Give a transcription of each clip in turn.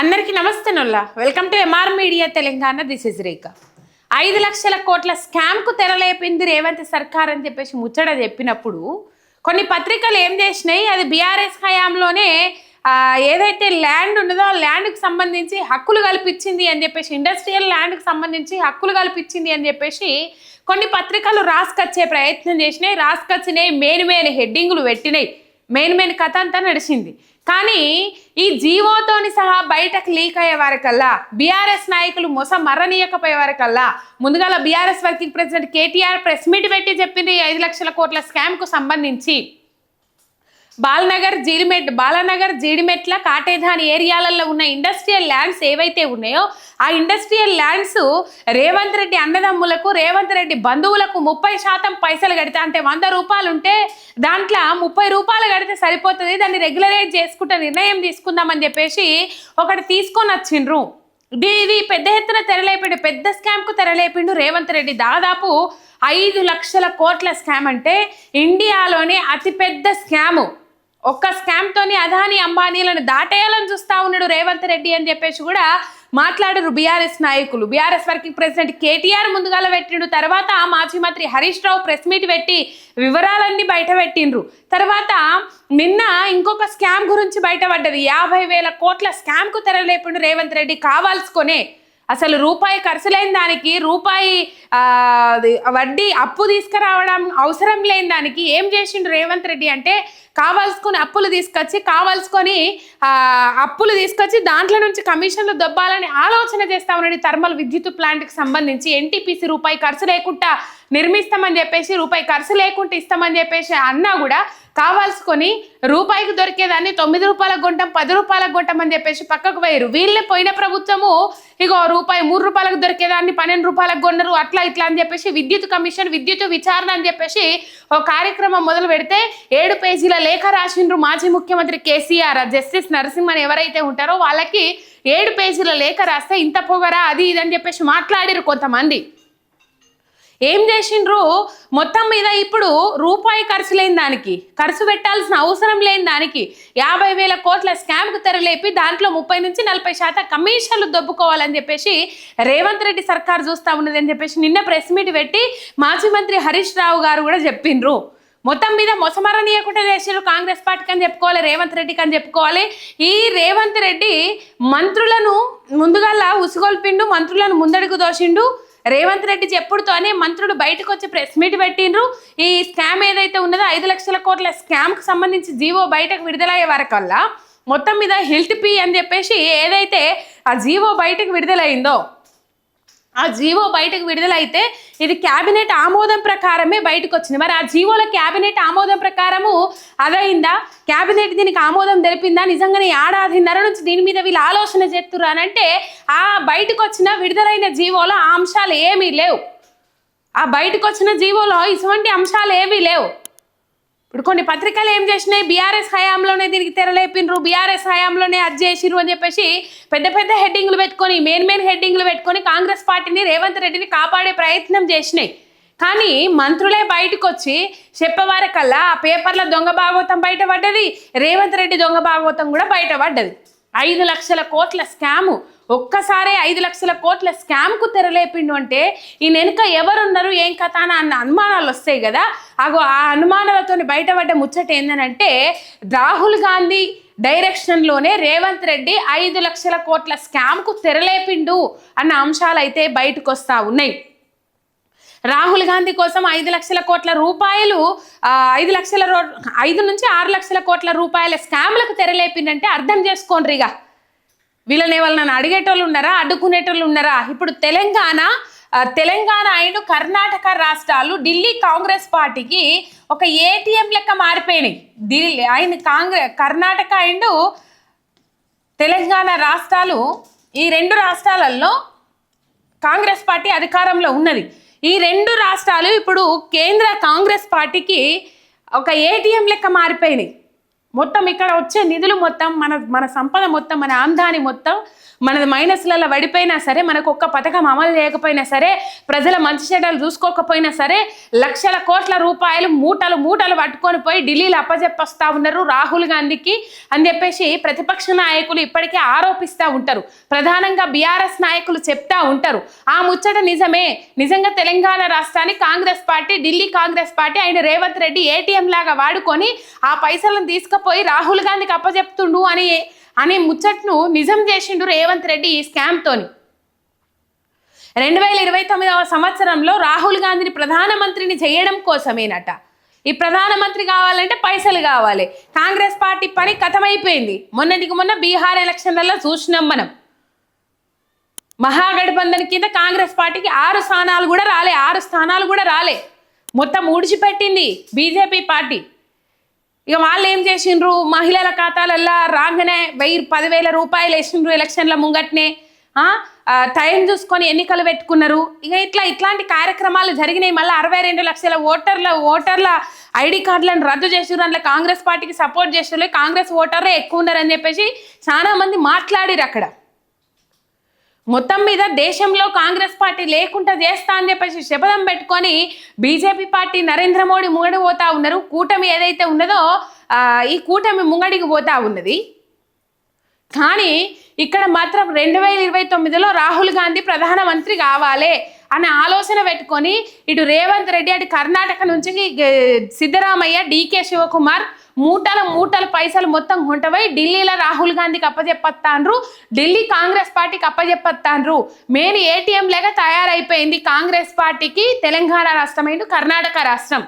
అందరికీ నమస్తే నొల్లా. Welcome to MR media Telangana this is Rekha ఐదు లక్షల కోట్ల స్కామ్కు తెరలేపింది రేవంత్ సర్కార్ అని చెప్పేసి ముచ్చట చెప్పినప్పుడు కొన్ని పత్రికలు ఏం చేసినాయి? అది బీఆర్ఎస్ హయాంలోనే ఏదైతే ల్యాండ్ ఉన్నదో ఆ ల్యాండ్కి సంబంధించి హక్కులు కల్పించింది అని చెప్పేసి ఇండస్ట్రియల్ ల్యాండ్కి సంబంధించి హక్కులు కల్పించింది అని చెప్పేసి కొన్ని పత్రికలు రాసుకొచ్చే ప్రయత్నం చేసినాయి. రాసుకొచ్చినాయి. మెయిన్ మెయిన్ హెడ్డింగులు పెట్టినాయి. మెయిన్ మెయిన్ కథ అంతా నడిచింది. కానీ ఈ జీవోతోని సహా బయటకు లీక్ అయ్యే వారికల్లా బీఆర్ఎస్ నాయకులు మొస మర్రనీయకపోయే వారికల్లా ముందుగా BRS working president KTR press meet పెట్టి చెప్పింది ఐదు లక్షల కోట్ల స్కామ్కు సంబంధించి. బాలనగర్ జీడిమెట్ బాలనగర్ జీడిమెట్ల కాటేధాని ఏరియాలలో ఉన్న ఇండస్ట్రియల్ ల్యాండ్స్ ఏవైతే ఉన్నాయో ఆ ఇండస్ట్రియల్ ల్యాండ్స్ రేవంత్ రెడ్డి అన్నదమ్ములకు రేవంత్ రెడ్డి బంధువులకు ముప్పై శాతం పైసలు కడితే అంటే వంద రూపాయలు ఉంటే దాంట్లో ముప్పై రూపాయలు కడితే సరిపోతుంది. దాన్ని రెగ్యులరైజ్ చేసుకుంటే నిర్ణయం తీసుకుందామని చెప్పేసి ఒకటి తీసుకొని వచ్చిండ్రు. ఇది ఇది పెద్ద ఎత్తున తెరలేపిండు పెద్ద స్కామ్కు తెరలేపిండు రేవంత్ రెడ్డి. దాదాపు ఐదు లక్షల కోట్ల స్కామ్ అంటే ఇండియాలోనే అతిపెద్ద స్కాము. ఒక్క స్కామ్తోని అదాని అంబానీలను దాటేయాలని చూస్తా ఉన్నాడు రేవంత్ రెడ్డి అని చెప్పేసి కూడా మాట్లాడారు బీఆర్ఎస్ నాయకులు. బీఆర్ఎస్ వర్కింగ్ ప్రెసిడెంట్ కేటీఆర్ ముందుగాల పెట్టిండు. తర్వాత మాజీ మంత్రి హరీష్ రావు ప్రెస్ మీట్ పెట్టి వివరాలన్నీ బయట పెట్టిండ్రు. తర్వాత నిన్న ఇంకొక స్కామ్ గురించి బయటపడ్డది. యాభై వేల కోట్ల స్కామ్కు తెరలేపిండు రేవంత్ రెడ్డి. కావాల్సుకొనే అసలు రూపాయి ఖర్చు లేని దానికి రూపాయి వడ్డీ అప్పు తీసుకురావడం అవసరం లేని దానికి ఏం చేసిండు రేవంత్ రెడ్డి అంటే కావాల్సుకొని అప్పులు తీసుకొచ్చి కావాల్సుకొని అప్పులు తీసుకొచ్చి దాంట్లో నుంచి కమిషన్లు దొబ్బాలని ఆలోచన చేస్తా ఉన్నాడు థర్మల్ విద్యుత్ ప్లాంట్కి సంబంధించి. ఎన్టీపీసీ రూపాయి ఖర్చు లేకుండా నిర్మిస్తామని చెప్పేసి రూపాయి ఖర్చు లేకుండా ఇస్తామని చెప్పేసి అన్నా కూడా కావాల్సుకొని రూపాయికి దొరికేదాన్ని తొమ్మిది రూపాయలకు కొంటాం పది రూపాయలకు కొంటాం అని చెప్పేసి పక్కకు పోయారు వీళ్ళే పోయిన ప్రభుత్వము ఇగో రూపాయి మూడు రూపాయలకు దొరికేదాన్ని పన్నెండు రూపాయలకు కొన్నారు అట్లా ఇట్లా అని చెప్పేసి విద్యుత్ కమిషన్ విద్యుత్ విచారణ అని చెప్పేసి ఒక కార్యక్రమం మొదలు పెడితే ఏడు పేజీల లేఖ రాసిండ్రు మాజీ ముఖ్యమంత్రి కేసీఆర్ జస్టిస్ నరసింహన్ ఎవరైతే ఉంటారో వాళ్ళకి ఏడు పేజీల లేఖ రాస్తే ఇంత పొగరా అది ఇది అని చెప్పేసి మాట్లాడిరు కొంతమంది. ఏం చేసిండ్రు? మొత్తం మీద ఇప్పుడు రూపాయి ఖర్చు లేని దానికి ఖర్చు పెట్టాల్సిన అవసరం లేని దానికి యాభై వేల కోట్ల స్కామ్కు తెరలేపి దాంట్లో ముప్పై నుంచి నలభై శాతం కమిషన్లు దొబ్బుకోవాలని చెప్పేసి రేవంత్ రెడ్డి సర్కార్ చూస్తా ఉన్నది అని చెప్పేసి నిన్న ప్రెస్ మీట్ పెట్టి మాజీ మంత్రి హరీష్ రావు గారు కూడా చెప్పిండ్రు. మొత్తం మీద మొసమరనీయకుండా చేసారు కాంగ్రెస్ పార్టీకి అని చెప్పుకోవాలి రేవంత్ రెడ్డికి అని చెప్పుకోవాలి. ఈ రేవంత్ రెడ్డి మంత్రులను ముందుగా ఉసుగొల్పిండు మంత్రులను ముందడుగు దోషిండు రేవంత్ రెడ్డి చెప్పుడుతోనే మంత్రులు బయటకు వచ్చి ప్రెస్ మీట్ పెట్టిండ్రు. ఈ స్కామ్ ఏదైతే ఉన్నదో ఐదు లక్షల కోట్ల స్కామ్కి సంబంధించి జీవో బయటకు విడుదలయ్యే వరకల్లా మొత్తం మీద హిల్ట్ పీ అని చెప్పేసి ఏదైతే ఆ జీవో బయటకు విడుదలైందో ఆ జీవో బయటకు విడుదలైతే ఇది క్యాబినెట్ ఆమోదం ప్రకారమే బయటకు వచ్చింది మరి ఆ జీవోల క్యాబినెట్ ఆమోదం ప్రకారము అదైందా క్యాబినెట్ దీనికి ఆమోదం తెలిపిందా? నిజంగానే ఏడాదిన్నర నుంచి దీని మీద వీళ్ళు ఆలోచన చేస్తున్నారు అని అంటే ఆ బయటకు వచ్చిన విడుదలైన జీవోలో ఆ అంశాలు ఏమీ లేవు. ఆ బయటకు వచ్చిన జీవోలో ఇటువంటి అంశాలు ఏమీ లేవు. ఇప్పుడు కొన్ని పత్రికలు ఏం చేసినాయి? బీఆర్ఎస్ హయాంలోనే దీనికి తెరలేపినరు బీఆర్ఎస్ హయాంలోనే అది చేసిరు అని చెప్పేసి పెద్ద పెద్ద హెడ్డింగ్లు పెట్టుకొని మెయిన్ మెయిన్ హెడ్డింగ్లు పెట్టుకొని కాంగ్రెస్ పార్టీని రేవంత్ రెడ్డిని కాపాడే ప్రయత్నం చేసినాయి. కానీ మంత్రులే బయటకు వచ్చి చెప్పేవారకల్లా ఆ పేపర్ల దొంగ భాగవతం బయటపడ్డది. రేవంత్ రెడ్డి దొంగ భాగవతం కూడా బయటపడ్డది. ఐదు లక్షల కోట్ల స్కాము. ఒక్కసారే ఐదు లక్షల కోట్ల స్కామ్కు తెరలేపిండు అంటే ఈ వెనుక ఎవరున్నారు ఏం కథ అని అన్న అనుమానాలు వస్తాయి కదా. అగో ఆ అనుమానాలతో బయటపడ్డ ముచ్చట ఏంటంటే రాహుల్ గాంధీ డైరెక్షన్లోనే రేవంత్ రెడ్డి ఐదు లక్షల కోట్ల స్కామ్కు తెరలేపిండు అన్న అంశాలు అయితే బయటకు వస్తూ ఉన్నాయి. రాహుల్ గాంధీ కోసం ఐదు లక్షల కోట్ల రూపాయలు ఐదు లక్షల రో ఐదు నుంచి ఆరు లక్షల కోట్ల రూపాయల స్కామ్లకు తెరలేపిండంటే అర్థం చేసుకోండి ఇక వీళ్ళని వాళ్ళని అడిగేటోళ్ళు ఉన్నారా? అడ్డుకునేటోళ్ళు ఉన్నారా? ఇప్పుడు తెలంగాణ తెలంగాణ అండ్ కర్ణాటక రాష్ట్రాలు ఢిల్లీ కాంగ్రెస్ పార్టీకి ఒక ఏటీఎం లెక్క మారిపోయినాయి. ఢిల్లీ ఆయన కాంగ్రెస్ కర్ణాటక అండ్ తెలంగాణ రాష్ట్రాలు ఈ రెండు రాష్ట్రాలలో కాంగ్రెస్ పార్టీ అధికారంలో ఉన్నది. ఈ రెండు రాష్ట్రాలు ఇప్పుడు కేంద్ర కాంగ్రెస్ పార్టీకి ఒక ఏటీఎం లెక్క మారిపోయినాయి. మొత్తం ఇక్కడ వచ్చే నిధులు మొత్తం మన మన సంపద మొత్తం మన ఆంధాని మొత్తం మనది మైనస్లలో పడిపోయినా సరే మనకు ఒక్క పథకం అమలు చేయకపోయినా సరే ప్రజల మంచి చెడ్డలు చూసుకోకపోయినా సరే లక్షల కోట్ల రూపాయలు మూటలు మూటలు పట్టుకొని పోయి ఢిల్లీలో అప్పజెప్పొస్తా ఉన్నారు రాహుల్ గాంధీకి అని చెప్పేసి ప్రతిపక్ష నాయకులు ఇప్పటికే ఆరోపిస్తూ ఉంటారు. ప్రధానంగా బీఆర్ఎస్ నాయకులు చెప్తా ఉంటారు. ఆ ముచ్చట నిజమే. నిజంగా తెలంగాణ రాష్ట్రాన్ని కాంగ్రెస్ పార్టీ ఢిల్లీ కాంగ్రెస్ పార్టీ ఆయన రేవంత్ రెడ్డి ఏటీఎం లాగా వాడుకొని ఆ పైసలను తీసుకుపోయి రాహుల్ గాంధీకి అప్పజెప్తుండు అని అనే ముచ్చట్ను నిజం చేసిండు రేవంత్ రెడ్డి ఈ స్కామ్తోని రెండు వేల ఇరవై తొమ్మిదవ సంవత్సరంలో రాహుల్ గాంధీని ప్రధానమంత్రిని చేయడం కోసమేనట. ఈ ప్రధానమంత్రి కావాలంటే పైసలు కావాలి. కాంగ్రెస్ పార్టీ పని కథమైపోయింది. మొన్నటికి మొన్న బీహార్ ఎలక్షన్లలో చూసినాం మనం. మహాగఠబంధన్ కింద కాంగ్రెస్ పార్టీకి ఆరు స్థానాలు కూడా రాలే ఆరు స్థానాలు కూడా రాలే. మొత్తం ఊడిచిపెట్టింది బీజేపీ పార్టీ. ఇక వాళ్ళు ఏం చేసిండ్రు? మహిళల ఖాతాలల్లో రాగానే వెయ్యి పదివేల రూపాయలు వేసిండ్రు ఎలక్షన్ల ముంగట్నే. టైం చూసుకొని ఎన్నికలు పెట్టుకున్నారు. ఇక ఇట్లా ఇట్లాంటి కార్యక్రమాలు జరిగినాయి. మళ్ళీ అరవై రెండు లక్షల ఓటర్ల ఓటర్ల ఐడి కార్డులను రద్దు చేసారు అందులో కాంగ్రెస్ పార్టీకి సపోర్ట్ చేసారు కాంగ్రెస్ ఓటర్లే ఎక్కువ ఉన్నారని చెప్పేసి చాలా మంది మాట్లాడిరు అక్కడ. మొత్తం మీద దేశంలో కాంగ్రెస్ పార్టీ లేకుండా చేస్తా అని చెప్పేసి శపథం పెట్టుకొని బీజేపీ పార్టీ నరేంద్ర మోడీ ముంగడి పోతా ఉన్నారు. కూటమి ఏదైతే ఉన్నదో ఈ కూటమి ముంగడికి పోతా ఉన్నది. కానీ ఇక్కడ మాత్రం రెండు వేల ఇరవై తొమ్మిదిలో రాహుల్ గాంధీ ప్రధానమంత్రి కావాలి అనే ఆలోచన పెట్టుకొని ఇటు రేవంత్ రెడ్డి అటు కర్ణాటక నుంచి సిద్ధరామయ్య డీకే శివకుమార్ మూటల మూటల పైసలు మొత్తం కొంటపోయి ఢిల్లీలో రాహుల్ గాంధీకి అప్పజెప్పత్తాన్రు ఢిల్లీ కాంగ్రెస్ పార్టీకి అప్పజెప్పత్తాన్రు మెయిన్ ఏటీఎం లేక తయారైపోయింది కాంగ్రెస్ పార్టీకి తెలంగాణ రాష్ట్రం ఏంటి కర్ణాటక రాష్ట్రం.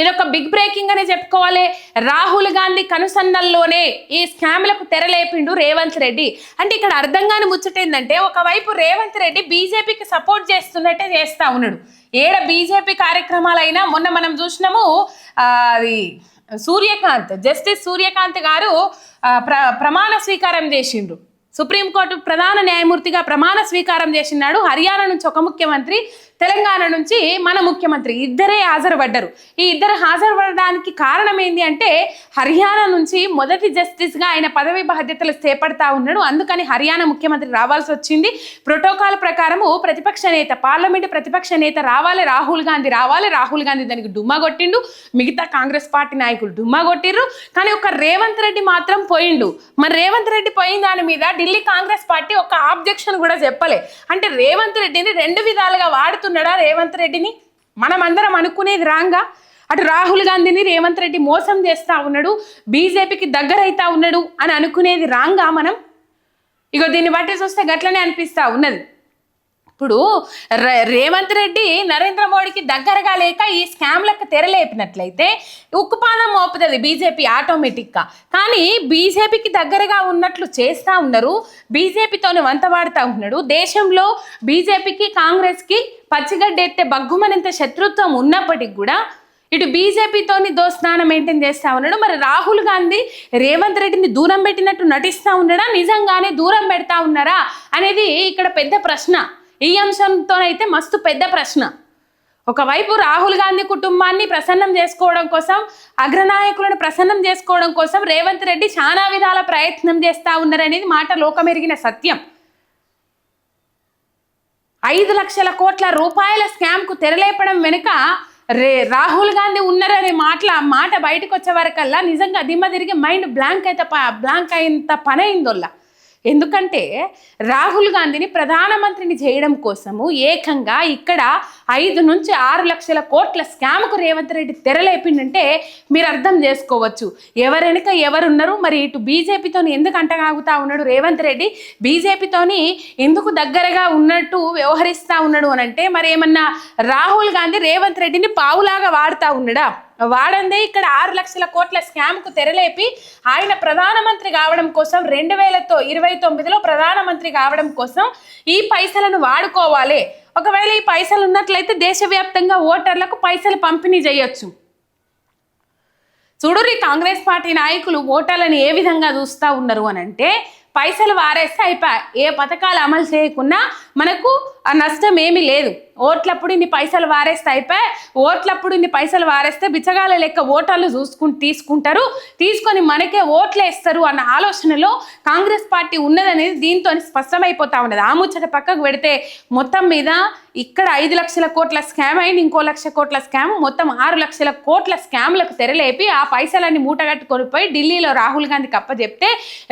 ఇది ఒక బిగ్ బ్రేకింగ్ అనే చెప్పుకోవాలి. రాహుల్ గాంధీ కనుసన్నల్లోనే ఈ స్కామ్లకు తెరలేపిండు రేవంత్ రెడ్డి. అంటే ఇక్కడ అర్థం కాని ముచ్చట ఏంటంటే ఒకవైపు రేవంత్ రెడ్డి బీజేపీకి సపోర్ట్ చేస్తున్నట్టే చేస్తా ఉన్నాడు. ఏడ బీజేపీ కార్యక్రమాలైనా మొన్న మనం చూసినాము అది సూర్యకాంత్ జస్టిస్ సూర్యకాంత్ గారు ప్ర ప్రమాణ స్వీకారం చేసిండ్రు. సుప్రీంకోర్టు ప్రధాన న్యాయమూర్తిగా ప్రమాణ స్వీకారం చేసినాడు. హర్యానా నుంచి ఒక ముఖ్యమంత్రి తెలంగాణ నుంచి మన ముఖ్యమంత్రి ఇద్దరే హాజరుపడ్డారు. ఈ ఇద్దరు హాజరుపడడానికి కారణం ఏంటి అంటే హర్యానా నుంచి మొదటి జస్టిస్గా ఆయన పదవి బాధ్యతలు చేపడతా ఉన్నాడు. అందుకని హర్యానా ముఖ్యమంత్రి రావాల్సి వచ్చింది. ప్రోటోకాల్ ప్రకారము ప్రతిపక్ష నేత పార్లమెంటు ప్రతిపక్ష నేత రావాలి రాహుల్ గాంధీ రావాలి. రాహుల్ గాంధీ దానికి డుమ్మా కొట్టిండు. మిగతా కాంగ్రెస్ పార్టీ నాయకులు డుమ్మా కొట్టిర్రు. కానీ ఒక రేవంత్ రెడ్డి మాత్రం పోయిండు. మరి రేవంత్ రెడ్డి పోయిన దాని మీద ఢిల్లీ కాంగ్రెస్ పార్టీ ఒక ఆబ్జెక్షన్ కూడా చెప్పలే. అంటే రేవంత్ రెడ్డిని రెండు విధాలుగా వాడుతున్నాడా రేవంత్ రెడ్డిని? మనం అందరం అనుకునేది రాంగా. అటు రాహుల్ గాంధీని రేవంత్ రెడ్డి మోసం చేస్తా ఉన్నాడు బీజేపీకి దగ్గరైతా ఉన్నాడు అని అనుకునేది రాంగా మనం? ఇగో దీన్ని బట్టి చూస్తే గట్లనే అనిపిస్తా ఉన్నది. ఇప్పుడు రే- రేవంత్ రెడ్డి నరేంద్ర మోడీకి దగ్గరగా లేక ఈ స్కామ్లకు తెరలేపినట్లయితే ఉక్కుపాదం మోపుతుంది బీజేపీ ఆటోమేటిక్గా. కానీ బీజేపీకి దగ్గరగా ఉన్నట్లు చేస్తూ ఉన్నారు బీజేపీతోనే వంతవాడుతూ ఉన్నాడు దేశంలో బీజేపీకి కాంగ్రెస్కి పచ్చిగడ్డ ఎత్తే బగ్గుమనంత శత్రుత్వం ఉన్నప్పటికి కూడా ఇటు బీజేపీతోని దోస్నానం మెయింటైన్ చేస్తూ ఉన్నాడు. మరి రాహుల్ గాంధీ రేవంత్ రెడ్డిని దూరం పెట్టినట్టు నటిస్తూ ఉన్నాడా? నిజంగానే దూరం పెడతా ఉన్నారా? అనేది ఇక్కడ పెద్ద ప్రశ్న. ఈ అంశంతోనైతే మస్తు పెద్ద ప్రశ్న. ఒకవైపు రాహుల్ గాంధీ కుటుంబాన్ని ప్రసన్నం చేసుకోవడం కోసం అగ్రనాయకులను ప్రసన్నం చేసుకోవడం కోసం రేవంత్ రెడ్డి చాలా విధాల ప్రయత్నం చేస్తా ఉన్నారనేది మాట లోకమెరిగిన సత్యం. ఐదు లక్షల కోట్ల రూపాయల స్కామ్కు తెరలేపడం వెనుక రే రాహుల్ గాంధీ ఉన్నారనే మాటల మాట బయటకు వచ్చే వరకల్లా నిజంగా దిమ్మ తిరిగి మైండ్ బ్లాంక్ అయితే బ్లాంక్ అయినంత పని అయిందోల్లా ఎందుకంటే రాహుల్ గాంధీని ప్రధానమంత్రిని చేయడం కోసము ఏకంగా ఇక్కడ ఐదు నుంచి ఆరు లక్షల కోట్ల స్కామ్కు రేవంత్ రెడ్డి తెరలేపిండంటే మీరు అర్థం చేసుకోవచ్చు. ఎవరెనక ఎవరున్నారు? మరి ఇటు బీజేపీతోని ఎందుకు అంటగాగుతా ఉన్నాడు రేవంత్ రెడ్డి? బీజేపీతోని ఎందుకు దగ్గరగా ఉన్నట్టు వ్యవహరిస్తూ ఉన్నాడు అని అంటే మరి ఏమన్నా రాహుల్ గాంధీ రేవంత్ రెడ్డిని పావులాగా వాడుతూ ఉన్నాడా? వాడందే ఇక్కడ ఆరు లక్షల కోట్ల స్కామ్కు తెరలేపి ఆయన ప్రధానమంత్రి కావడం కోసం రెండు వేలతో ఇరవై తొమ్మిదిలో ప్రధానమంత్రి కావడం కోసం ఈ పైసలను వాడుకోవాలి. ఒకవేళ ఈ పైసలు ఉన్నట్లయితే దేశవ్యాప్తంగా ఓటర్లకు పైసలు పంపిణీ చేయొచ్చు. చూడురి కాంగ్రెస్ పార్టీ నాయకులు ఓటర్లను ఏ విధంగా చూస్తూ ఉన్నారు అని అంటే పైసలు వారేస్తే అయిపోయి ఏ పథకాలు అమలు చేయకున్నా మనకు ఆ నష్టం ఏమీ లేదు. ఓట్లప్పుడు ఇన్ని పైసలు వారేస్తే అయిపోయి ఓట్లప్పుడు ఇన్ని పైసలు వారేస్తే బిచ్చగాల లెక్క ఓటర్లు చూసుకుని తీసుకుంటారు. తీసుకొని మనకే ఓట్లు వేస్తారు అన్న ఆలోచనలో కాంగ్రెస్ పార్టీ ఉన్నదనేది దీంతో స్పష్టమైపోతా ఉన్నది. ఆ ముచ్చట పక్కకు పెడితే మొత్తం మీద ఇక్కడ ఐదు లక్షల కోట్ల స్కామ్ అయింది ఇంకో లక్ష కోట్ల స్కామ్ మొత్తం ఆరు లక్షల కోట్ల స్కామ్లకు తెరలేపి ఆ పైసలన్నీ మూటగట్టుకొని పోయి ఢిల్లీలో రాహుల్ గాంధీకి అప్పచెప్తే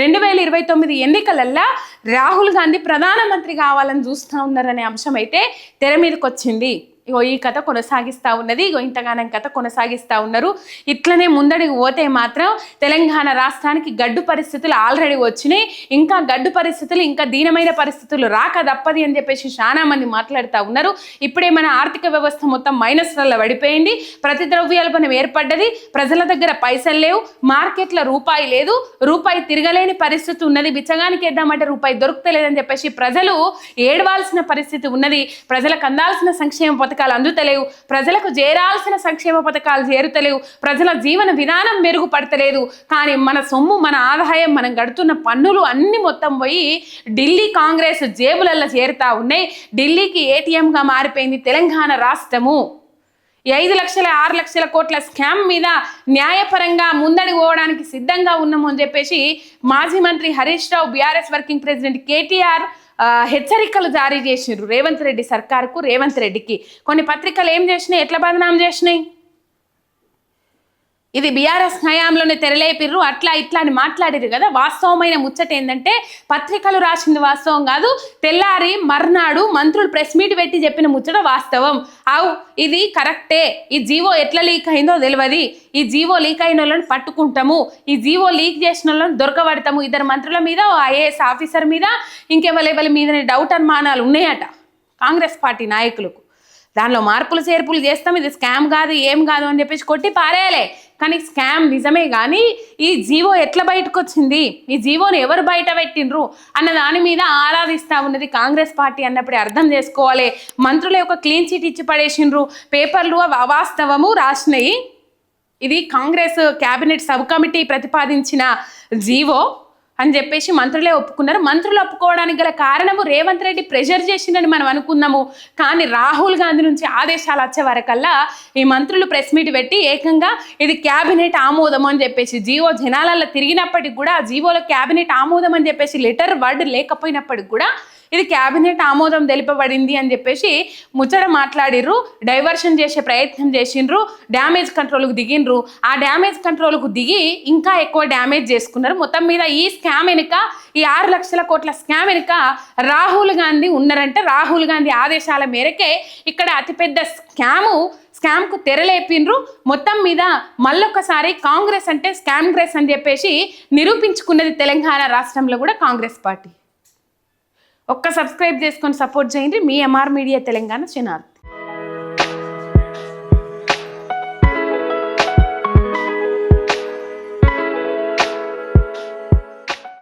రెండు వేల ఇరవై తొమ్మిది ఎన్నికలల్లా రాహుల్ గాంధీ ప్రధానమంత్రి కావాలని చూస్తూ ఉన్నారనే అంశం అయితే తెర మీదకి వచ్చింది ఇగో ఈ కథ కొనసాగిస్తూ ఉన్నది. ఇగో ఇంతగానం కథ కొనసాగిస్తూ ఉన్నారు. ఇట్లనే ముందడికి పోతే మాత్రం తెలంగాణ రాష్ట్రానికి గడ్డు పరిస్థితులు ఆల్రెడీ వచ్చినాయి. ఇంకా గడ్డు పరిస్థితులు ఇంకా దీనమైన పరిస్థితులు రాక తప్పది అని చెప్పేసి చాలా మంది మాట్లాడుతూ ఉన్నారు. ఇప్పుడే మన ఆర్థిక వ్యవస్థ మొత్తం మైనస్లలో పడిపోయింది. ప్రతి ద్రవ్యోల్బణం ఏర్పడ్డది. ప్రజల దగ్గర పైసలు లేవు. మార్కెట్లో రూపాయి లేదు. రూపాయి తిరగలేని పరిస్థితి ఉన్నది. బిచ్చగానికి వేద్దామంటే రూపాయి దొరుకుతలేదని చెప్పేసి ప్రజలు ఏడవాల్సిన పరిస్థితి ఉన్నది. ప్రజలకు అందాల్సిన సంక్షేమ పథకాలు అందుతలేవు. ప్రజలకు చేరాల్సిన సంక్షేమ పథకాలు చేరుతలేవు. ప్రజల జీవన విధానం మెరుగుపడతలేదు. కానీ మన సొమ్ము మన ఆదాయం మనం గడుతున్న పన్నులు అన్ని మొత్తం పోయి ఢిల్లీ కాంగ్రెస్ జేబులలో చేరుతా ఉన్నాయి. ఢిల్లీకి ఏటీఎంగా మారిపోయింది తెలంగాణ రాష్ట్రము. ఐదు లక్షల ఆరు లక్షల కోట్ల స్కామ్ మీద న్యాయపరంగా ముందడి పోవడానికి సిద్ధంగా ఉన్నాము అని చెప్పేసి మాజీ మంత్రి Harish Rao BRS working president KTR హెచ్చరికలు జారీ చేసిండ్రు. రేవంత్ రెడ్డి సర్కార్కు రేవంత్ రెడ్డికి. కొన్ని పత్రికలు ఏం చేసినాయి? ఎట్లా బదనాం చేసినాయి? ఇది బీఆర్ఎస్ హయాంలోనే తెరలేపిర్రు అట్లా ఇట్లా అని మాట్లాడిరు కదా. వాస్తవమైన ముచ్చట ఏంటంటే పత్రికలు రాసింది వాస్తవం కాదు తెల్లారి మర్నాడు మంత్రులు ప్రెస్ మీట్ పెట్టి చెప్పిన ముచ్చట వాస్తవం. అవు ఇది కరెక్టే. ఈ జీవో ఎట్లా లీక్ అయిందో తెలియదు ఈ జీవో లీక్ అయిన వాళ్ళని పట్టుకుంటాము. ఈ జీవో లీక్ చేసిన వాళ్ళని దొరకబడతాము. ఇద్దరు మంత్రుల మీద ఓ ఐఏఎస్ ఆఫీసర్ మీద ఇంకెవరెవరి మీద డౌట్ అనుమానాలు ఉన్నాయట. కాంగ్రెస్ పార్టీ నాయకులకు. దానిలో మార్పులు చేర్పులు చేస్తాం. ఇది స్కామ్ కాదు ఏం కాదు అని చెప్పేసి కొట్టి పారేయాలి. కానీ స్కామ్ నిజమే కానీ ఈ జీవో ఎట్లా బయటకు వచ్చింది ఈ జీవోని ఎవరు బయట పెట్టిండ్రు? అన్న దాని మీద ఆరాధిస్తా ఉన్నది కాంగ్రెస్ పార్టీ అన్నప్పుడే అర్థం చేసుకోవాలి. మంత్రుల యొక్క క్లీన్ చిట్ ఇచ్చి పడేసిండ్రు. పేపర్లు అవాస్తవము రాసినాయి. ఇది కాంగ్రెస్ క్యాబినెట్ సబ్ కమిటీ ప్రతిపాదించిన జీవో. అని చెప్పేసి మంత్రులే ఒప్పుకున్నారు. మంత్రులు ఒప్పుకోవడానికి గల కారణము రేవంత్ రెడ్డి ప్రెషర్ చేసిందని మనం అనుకున్నాము. కానీ రాహుల్ గాంధీ నుంచి ఆదేశాలు వచ్చే వరకల్లా ఈ మంత్రులు ప్రెస్ మీట్ పెట్టి ఏకంగా ఇది క్యాబినెట్ ఆమోదం అని చెప్పేసి జీవో జనాలలో తిరిగినప్పటికి కూడా ఆ జీవోలో క్యాబినెట్ ఆమోదం అని చెప్పేసి లెటర్ వర్డ్ లేకపోయినప్పటికి కూడా ఇది క్యాబినెట్ ఆమోదం తెలిపబడింది అని చెప్పేసి ముచ్చట మాట్లాడిర్రు డైవర్షన్ చేసే ప్రయత్నం చేసిండ్రు డ్యామేజ్ కంట్రోల్కు దిగిండ్రు. ఆ డ్యామేజ్ కంట్రోల్కు దిగి ఇంకా ఎక్కువ డ్యామేజ్ చేసుకున్నారు. మొత్తం మీద ఈ స్కామ్ వెనుక ఈ ఆరు లక్షల కోట్ల స్కామ్ వెనుక రాహుల్ గాంధీ ఉన్నారంటే. రాహుల్ గాంధీ ఆదేశాల మేరకే ఇక్కడ అతిపెద్ద స్కాము స్కామ్కు తెరలేపిండ్రు. మొత్తం మీద మళ్ళొక్కసారి కాంగ్రెస్ అంటే స్కామ్ గ్రెస్ అని చెప్పేసి నిరూపించుకున్నది తెలంగాణ రాష్ట్రంలో కూడా కాంగ్రెస్ పార్టీ. ఒక్క సబ్స్క్రైబ్ చేసుకొని సపోర్ట్ చేయండి. మీ ఎంఆర్ మీడియా తెలంగాణ ఛానల్.